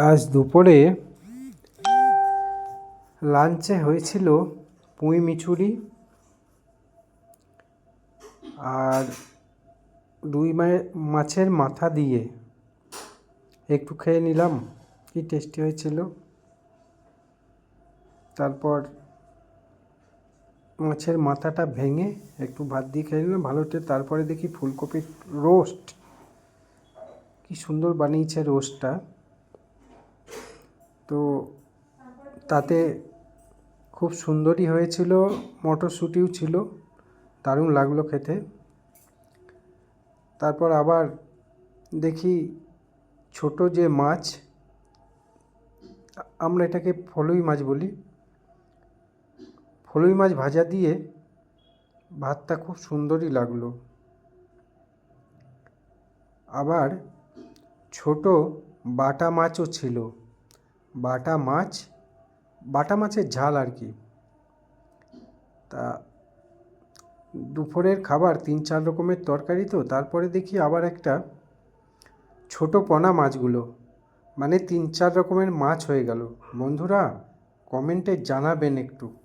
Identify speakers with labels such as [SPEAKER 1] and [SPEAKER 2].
[SPEAKER 1] আজ দুপুরে লাঞ্চে হয়েছিল পুঁই মিচুরি আর রুই মাছের মাথা দিয়ে। একটু খেয়ে নিলাম, কি টেস্টি হয়েছিল। তারপর মাছের মাথাটা ভেঙে একটু ভাত দিয়ে খেয়ে নিলাম, ভালো তারপরে দেখি ফুলকপির রোস্ট। কি সুন্দর বানিয়েছে রোস্টটা। তো তাতে খুব সুন্দরই হয়েছিল, মটরশুঁটিও ছিল, দারুণ লাগল খেতে। তারপর আবার দেখি ছোট যে মাছ, আমরা এটাকে ফলুই মাছ বলি। ফলুই মাছ ভাজা দিয়ে ভাতটা খুব সুন্দরই লাগল। আবার ছোট বাটা মাছও ছিল। বাটা মাছ, বাটা মাছের ঝাল আর কি। তা দুপুরের খাবার তিন চার রকমের তরকারি তো, তারপরে দেখি আবার একটা ছোট পোনা মাছগুলো। মানে তিন চার রকমের মাছ হয়ে গেল। বন্ধুরা, কমেন্টে জানাবেন একটু।